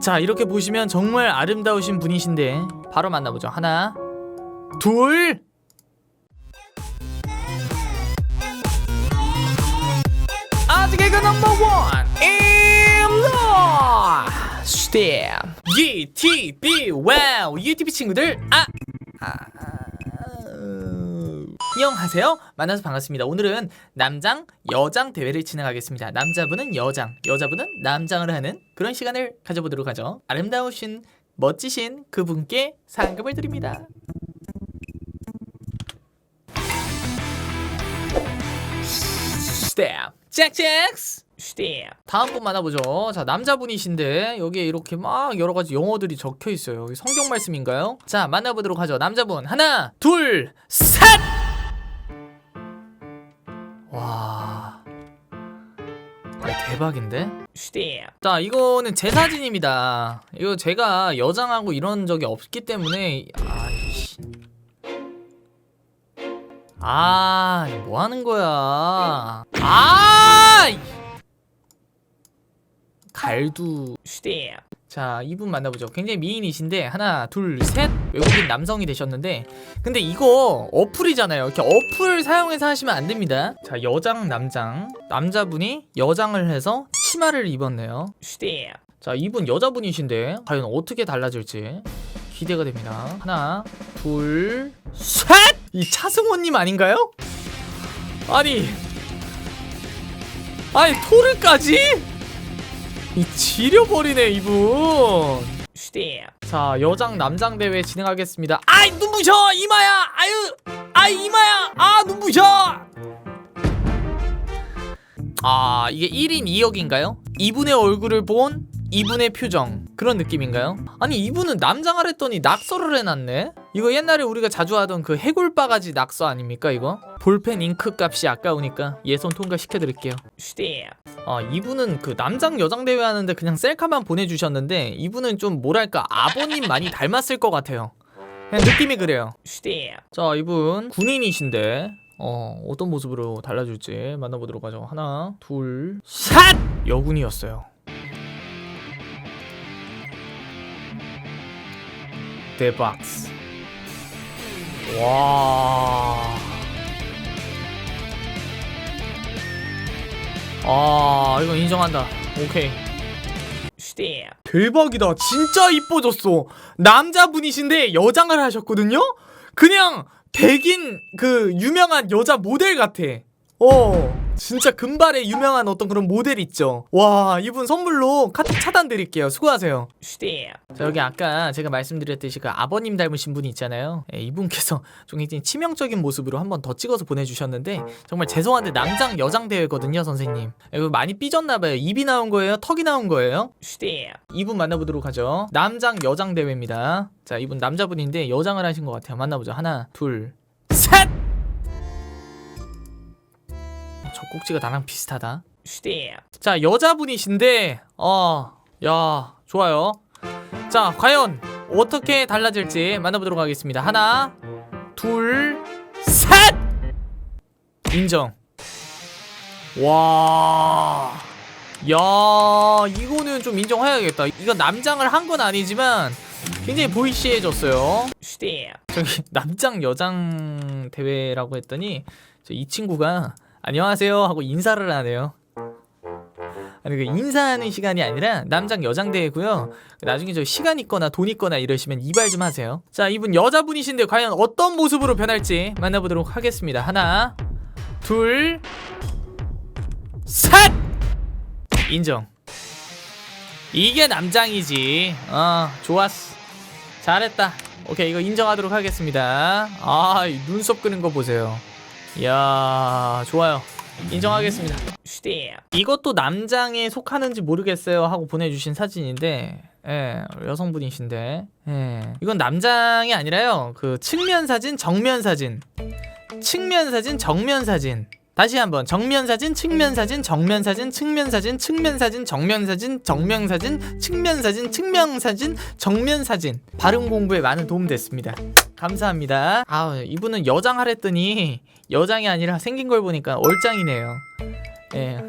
자 이렇게 보시면 정말 아름다우신 분이신데 바로 만나보죠. 하나 둘. 아직의 그 넘버 원 임로 스템 UTB 와우 UTB 친구들 아, 아, 음, 안녕하세요. 만나서 반갑습니다. 오늘은 남장 여장 대회를 진행하겠습니다. 남자분은 여장 여자분은 남장을 하는 그런 시간을 가져보도록 하죠. 아름다우신 멋지신 그분께 상금을 드립니다. 스텝 잭잭스 다음 분 만나보죠. 자 남자분이신데 여기에 이렇게 막 여러 가지 영어들이 적혀 있어요. 성경 말씀인가요? 자 만나보도록 하죠. 남자분 하나 둘 셋 와 야, 대박인데? 자 이거는 제 사진입니다 이거 제가 여장하고 이런 적이 없기 때문에 아이씨 아, 뭐 하는 거야? 아! 이- 갈두 슈대. 자, 이분 만나보죠. 굉장히 미인이신데 하나, 둘, 셋 외국인 남성이 되셨는데 근데 이거 어플이잖아요. 이렇게 어플 사용해서 하시면 안 됩니다. 자, 여장 남장 남자분이 여장을 해서 치마를 입었네요. 슈대. 자, 이분 여자분이신데 과연 어떻게 달라질지 기대가 됩니다. 하나, 둘, 셋! 이 차승원님 아닌가요? 아니, 아니 토르까지? 이 지려버리네 이분. 자, 여장 남장 대회 진행하겠습니다. 아이 눈부셔 이마야, 아유, 아이 이마야, 아 눈부셔. 아 이게 1인 2역인가요? 이분의 얼굴을 본 이분의 표정. 그런 느낌인가요? 아니 이분은 남장을 했더니 낙서를 해놨네? 이거 옛날에 우리가 자주 하던 그 해골 바가지 낙서 아닙니까 이거? 볼펜 잉크 값이 아까우니까 예선 통과 시켜드릴게요. 아 이분은 그 남장 여장 대회 하는데 그냥 셀카만 보내주셨는데 이분은 좀 뭐랄까 아버님 많이 닮았을 것 같아요. 느낌이 그래요. 자 이분 군인이신데 어 어떤 모습으로 달라질지 만나보도록 하죠. 하나 둘 셋! 여군이었어요 대박스 와. 아, 이거 인정한다. 오케이. 대박이다. 진짜 이뻐졌어. 남자분이신데 여장을 하셨거든요? 그냥 백인 그 유명한 여자 모델 같아. 어. 진짜 금발의 유명한 어떤 그런 모델 있죠. 와, 이분 선물로 카톡 차단 드릴게요. 수고하세요. 자, 여기 아까 제가 말씀드렸듯이 그 아버님 닮으신 분이 있잖아요. 예, 이분께서 좀 굉장히 치명적인 모습으로 한 번 더 찍어서 보내주셨는데 정말 죄송한데 남장 여장 대회거든요, 선생님. 예, 이거 많이 삐졌나봐요. 입이 나온 거예요? 턱이 나온 거예요? 이분 만나보도록 하죠. 남장 여장 대회입니다. 자, 이분 남자분인데 여장을 하신 것 같아요. 만나보죠. 하나, 둘, 셋! 저 꼭지가 나랑 비슷하다. 자, 여자분이신데, 어, 야, 좋아요. 자, 과연 어떻게 달라질지 만나보도록 하겠습니다. 하나, 둘, 셋! 인정. 와. 야, 이거는 좀 인정해야겠다. 이건 남장을 한 건 아니지만 굉장히 보이시해졌어요. 저기 남장 여장 대회라고 했더니 저이 친구가 안녕하세요 하고 인사를 하네요. 아니 그 인사하는 시간이 아니라 남장 여장 대회고요. 나중에 저 시간 있거나 돈 있거나 이러시면 이발 좀 하세요. 자 이분 여자분이신데 과연 어떤 모습으로 변할지 만나보도록 하겠습니다. 하나, 둘, 셋. 인정. 이게 남장이지. 어 좋았어. 잘했다. 오케이 이거 인정하도록 하겠습니다. 아이 눈썹 끄는 거 보세요. 이야 좋아요. 인정하겠습니다. 이것도 남장에 속하는지 모르겠어요 하고 보내주신 사진인데 예, 여성분이신데 예. 이건 남장이 아니라요 그 측면 사진 정면 사진 측면 사진 정면 사진 다시 한번 정면 사진 측면 사진 정면 사진 측면 사진 측면 사진 정면 사진 정면 사진 측면 사진 측면 사진 정면 사진. 발음 공부에 많은 도움 됐습니다. 감사합니다. 아 이분은 여장 하랬더니 여장이 아니라 생긴 걸 보니까 얼짱이네요. 예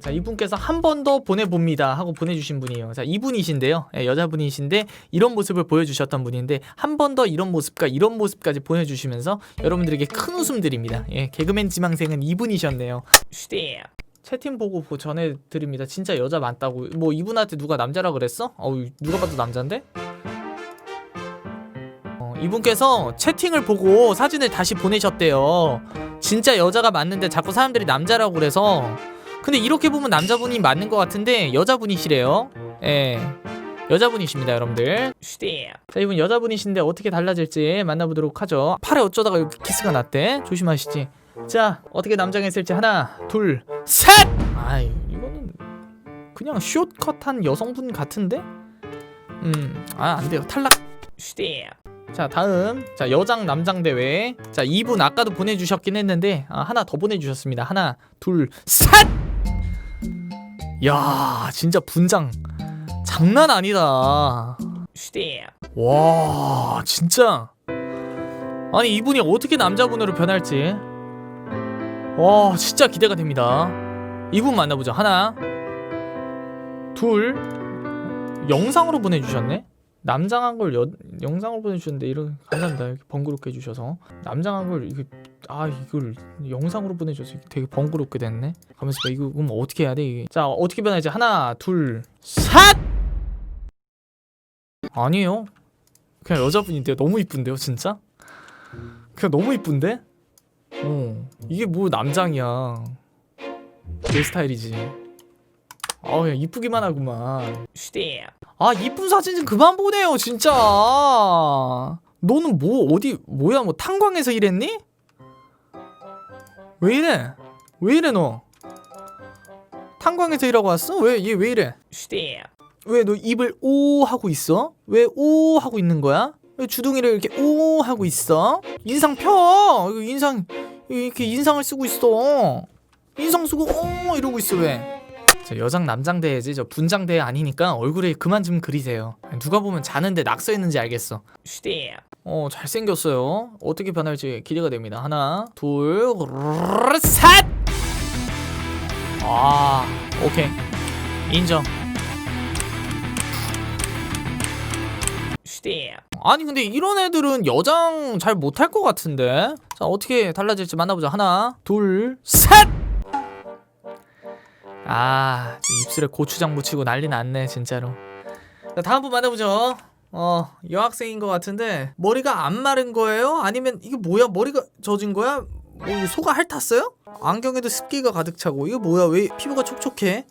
자 이분께서 한 번 더 보내봅니다 하고 보내주신 분이에요. 자 이분이신데요. 예, 여자분이신데 이런 모습을 보여주셨던 분인데 한 번 더 이런 모습과 이런 모습까지 보내주시면서 여러분들에게 큰 웃음 드립니다. 예, 개그맨 지망생은 이분이셨네요. 채팅 보고 보- 전해 드립니다. 진짜 여자 많다고. 뭐 이분한테 누가 남자라 그랬어? 어우 누가 봐도 남잔데? 어, 이분께서 채팅을 보고 사진을 다시 보내셨대요. 진짜 여자가 맞는데 자꾸 사람들이 남자라고 그래서. 근데 이렇게 보면 남자분이 맞는 것 같은데 여자분이시래요? 예. 여자분이십니다 여러분들. 자 이분 여자분이신데 어떻게 달라질지 만나보도록 하죠. 팔에 어쩌다가 이렇게 키스가 났대? 조심하시지. 자 어떻게 남장했을지 하나 둘셋! 아이 이거는 그냥 숏컷한 여성분 같은데? 음아 안돼요. 탈락 자 다음. 자 여장 남장 대회. 자 이분 아까도 보내주셨긴 했는데 아, 하나 더 보내주셨습니다. 하나 둘셋야 진짜 분장 장난 아니다. 와 진짜. 아니 이분이 어떻게 남자분으로 변할지. 와 진짜 기대가 됩니다. 이분 만나보자 하나 둘 영상으로 보내주셨네 남장한 걸 여, 영상으로 보내주셨는데 이런 감사합니다. 이렇게 번거롭게 해주셔서. 남장한 걸 이게 아 이걸 영상으로 보내줘서 되게 번거롭게 됐네. 가면서 봐 이거 그럼 어떻게 해야 돼 이게? 자 어떻게 변할지? 하나 둘셋! 아니에요. 그냥 여자분인데요. 너무 이쁜데요 진짜? 그냥 너무 이쁜데? 어 이게 뭐 남장이야. 내 스타일이지. 아 그냥 이쁘기만 하구만 아 이쁜 사진 좀 그만 보내요 진짜 너는 뭐 어디 뭐야 뭐 탄광에서 일했니? 왜 이래? 왜 이래 너? 탄광에서 일하고 왔어? 왜 얘 왜 이래? 왜 너 입을 오 하고 있어? 왜 오 하고 있는 거야? 왜 주둥이를 이렇게 오 하고 있어? 인상 펴! 이거 인상 이렇게 인상을 쓰고 있어. 인상 쓰고 오 이러고 있어 왜? 저 여장 남장 대회지 저 분장 대회 아니니까 얼굴에 그만 좀 그리세요. 누가 보면 자는데 낙서 했는지 알겠어. 어 잘생겼어요. 어떻게 변할지 기대가 됩니다. 하나, 둘, 셋. 아 오케이 인정. 아니 근데 이런 애들은 여장 잘 못할 것 같은데 자 어떻게 달라질지 만나보자 하나 둘 셋 아 아, 입술에 고추장 묻히고 난리 났네 진짜로. 자 다음 분 만나보죠. 어 여학생인 것 같은데 머리가 안 마른 거예요? 아니면 이게 뭐야? 머리가 젖은 거야? 뭐 소가 핥았어요? 안경에도 습기가 가득 차고. 이거 뭐야? 왜 피부가 촉촉해?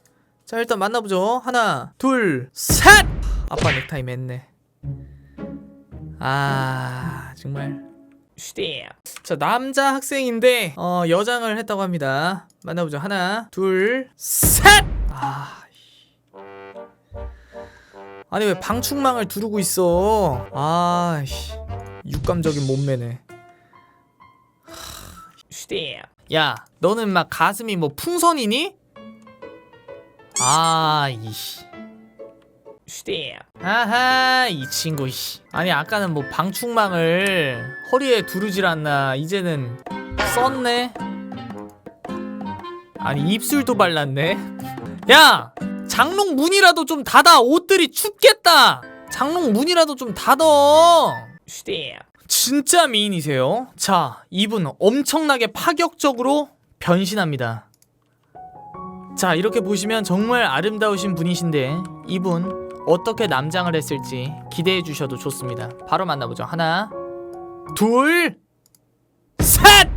자 일단 만나보죠. 하나 둘셋! 아빠 넥타이 맸네. 아 정말 자 남자 학생인데 어 여장을 했다고 합니다. 만나보죠. 하나 둘 셋! 아 이- 아니 왜 방충망을 두르고 있어? 아 씨. 육감적인 몸매네. 야 너는 막 가슴이 뭐 풍선이니? 아 이씨 아하 이 친구 씨. 아니 아까는 뭐 방충망을 허리에 두르질 않나. 이제는 썼네. 아니 입술도 발랐네. 야 장롱 문이라도 좀 닫아. 옷들이 춥겠다. 장롱 문이라도 좀 닫어. 진짜 미인이세요? 자 이분 엄청나게 파격적으로 변신합니다. 자 이렇게 보시면 정말 아름다우신 분이신데 이분 어떻게 남장을 했을지 기대해 주셔도 좋습니다. 바로 만나보죠. 하나 둘 셋!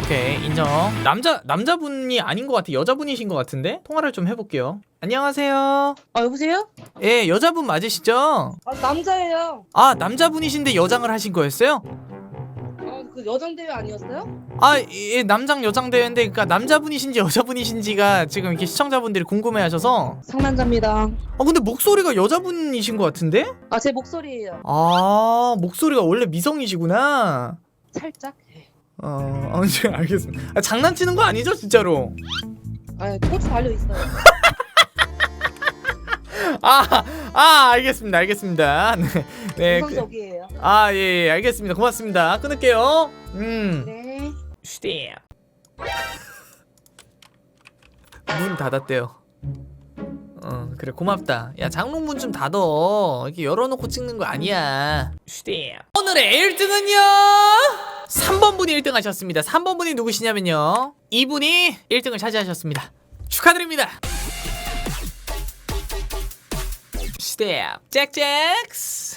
오케이 인정. 남자 남자분이 아닌 것 같아. 여자분이신 것 같은데? 통화를 좀 해볼게요. 안녕하세요. 아 여보세요? 예 여자분 맞으시죠? 아 남자예요. 아 남자분이신데 여장을 하신 거였어요? 아 그 여장 대회 아니었어요? 아, 예, 남장 여장 대회인데 그러니까 남자분이신지 여자분이신지가 지금 이렇게 시청자분들이 궁금해하셔서 상남자입니다. 아 근데 목소리가 여자분이신 것 같은데? 아 제 목소리예요. 아 목소리가 원래 미성이시구나. 살짝. 어, 아무튼 알겠습니다. 아, 장난치는 거 아니죠, 진짜로? 아 고추 달려 있어요. 아, 아, 알겠습니다, 알겠습니다. 네, 네. 그. 아, 예, 예, 알겠습니다. 고맙습니다. 끊을게요. 음, 네. 슈딩. 문 닫았대요. 어, 그래, 고맙다. 야, 장롱문 좀 닫어. 이렇게 열어놓고 찍는 거 아니야. 슈딩. 오늘의 1등은요! 3번 분이 1등 하셨습니다. 3번 분이 누구시냐면요. 이분이 1등을 차지하셨습니다. 축하드립니다. 스텝 잭잭스